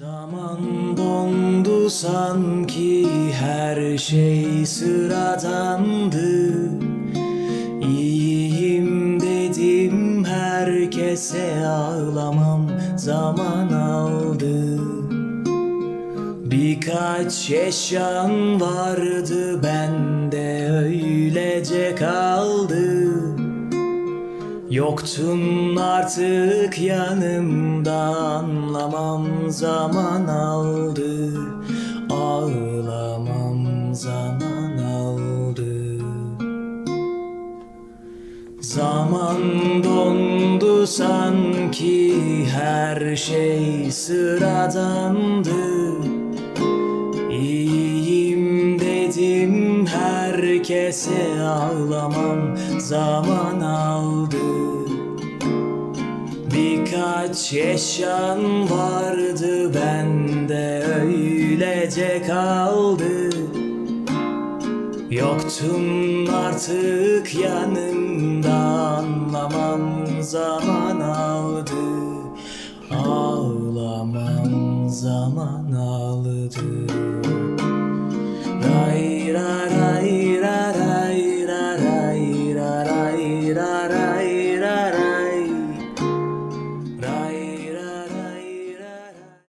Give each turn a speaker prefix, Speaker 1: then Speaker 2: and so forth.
Speaker 1: Zaman dondu sanki her şey sıradandı. İyiyim dedim herkese ağlamam zaman aldı. Birkaç eşyan vardı bende öylece kaldı Yoktun artık yanımda anlamam zaman aldı. Ağlamam zaman aldı. Zaman dondu sanki her şey sıradandı. İyiyim dedim herkese ağlamam zaman aldı Birkaç eşyan vardı bende öylece kaldı. Yoktun artık yanımda anlamam zaman aldı. Ağlamam zaman aldı